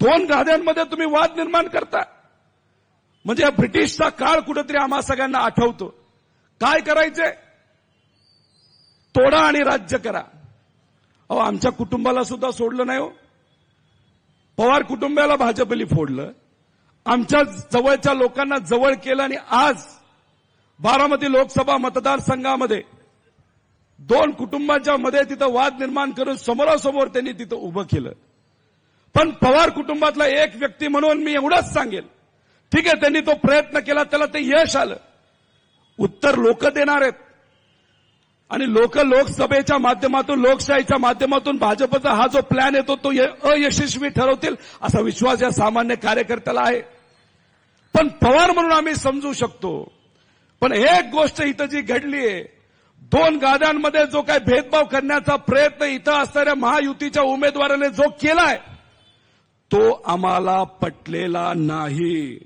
दोन गाद्यांमध्ये तुम्ही वाद निर्माण करता. म्हणजे या ब्रिटिशचा काळ कुठेतरी आम्हा सगळ्यांना आठवतो. काय करायचंय? तोडा आणि राज्य करा. अहो आमच्या कुटुंबाला सुद्धा सोडलं नाही हो. पवार कुटुंबाला भाजपली फोडलं. आमच्या जवळच्या लोकांना जवळ केलं आणि आज बारामती लोकसभा मतदारसंघामध्ये दोन कुटुंबांच्या मध्ये तिथं वाद निर्माण करून समोरासमोर त्यांनी तिथं उभं केलं. पण पवार कुटुंबातला एक व्यक्ती म्हणून मी एवढंच सांगेल ठीक आहे त्यांनी तो प्रयत्न केला त्याला ते यश आलं. उत्तर लोक देणार आहेत. आणि लोक लोकसभेच्या माध्यमातून लोकशाहीच्या माध्यमातून भाजपचा हा जो प्लॅन येतो तो अयशस्वी ठरवतील असा विश्वास या सामान्य कार्यकर्त्याला आहे. पण पवार म्हणून आम्ही समजू शकतो. पण एक गोष्ट इथं जी घडली आहे दोन गाद्यांमध्ये जो काही भेदभाव करण्याचा प्रयत्न इथं असणाऱ्या महायुतीच्या उमेदवाराने जो केलाय तो आम्हाला पटलेला नाही.